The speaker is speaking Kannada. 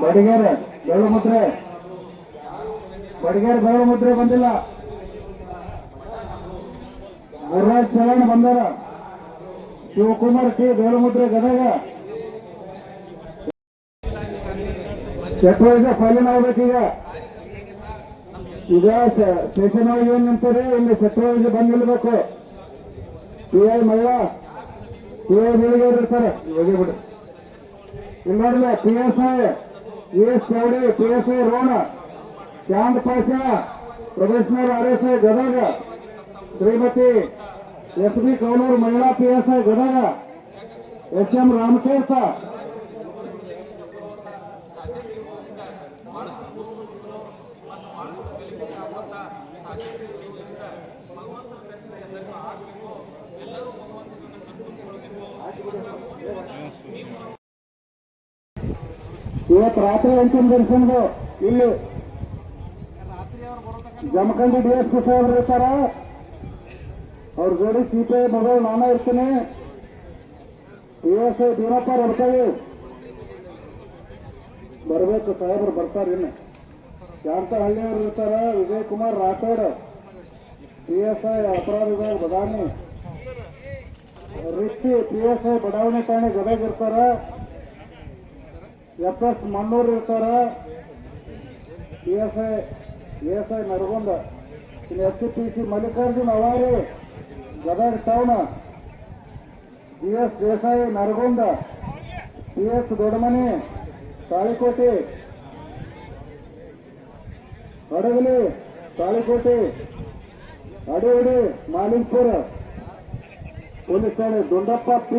ಬಡಿಗೆರೆ ಬೆಳಗುದ್ರೆ ಬಡಿಗೇರ್ ಮುದ್ರೆ ಬಂದಿಲ್ಲ. ಗುರುರಾಜ್ ಚವಾಣ್ ಬಂದಾರ. ಶಿವಕುಮಾರ್ ಟಿ ಬೇಲುಮುದ್ರೆ ಗದಗ. ಚಟುವಟಿಕೆ ಫೈಲಿನ ಆಗ್ಬೇಕೀಗ ಈಗ? ಸ್ಟೇಷನ್ ಒಳಗೆ ಏನ್ ನಿಂತಾರೆ ಇಲ್ಲಿ ಚಟುವಟಿಕೆ ಬಂದ್ ನಿಲ್ಬೇಕು ಪಿ ಐ. ಮಹಿಳಾ ಪಿ ಐ. ಬೆಳಿಗ್ಗೆ ಇರ್ತಾರೆ. ಹೋಗಿ ಬಿಡು. ಇಲ್ಲ P S. I. S. Chowdi P S. I. Rona. Chand Pasha professional R S I Gadag, Shrimati S. B. Kaulur ಮಹಿಳಾ P. S. I Gadag, S. M. Ramatirtha. ಇವತ್ತು ರಾತ್ರಿ ಅಂತಿಮ ದರ್ಶನದು ಇಲ್ಲಿ ಜಮಖಂಡಿ ಡಿ ಎಸ್ ಪಿ ಸಾಹೇಬ್ರು ಇರ್ತಾರ ಅವ್ರ ಜೋಡಿ ಸಿಪಿಐ ಮೊದಲು ನಾನೇ ಇರ್ತೀನಿ. ಪಿ ಎಸ್ ಐ ಭೀಮಪ್ಪ ಬರ್ತಾವೆ ಬರ್ಬೇಕು ಸಾಹೇಬ್ರು, ಬರ್ತಾರೆ ಇನ್ನು. ಶಾಂತ ಹಳ್ಳಿಯವರು ಇರ್ತಾರ? Vijay Kumar Rathod P S I ಅಪರಾಧ ವಿಭಾಗ ಬದಾಮಿ. ರಿಷ್ಟಿ ಪಿ ಎಸ್ ಐ ಬಡಾವಣೆ ಠಾಣೆ ಗದಗ ಇರ್ತಾರ? ಎಫ್ ಎಸ್ ಮಣ್ಣೂರು ಇರ್ತಾರ? P S I S I Nargund, ಇನ್ನು S P C Mallikarjun Awari Gadag town G S Desai Nargund P S Doddamani, Talikote, Hadagali, Talikote Adivadi Malingpur police ಠಾಣೆ ದುಂಡಪ್ಪ, ಪಿ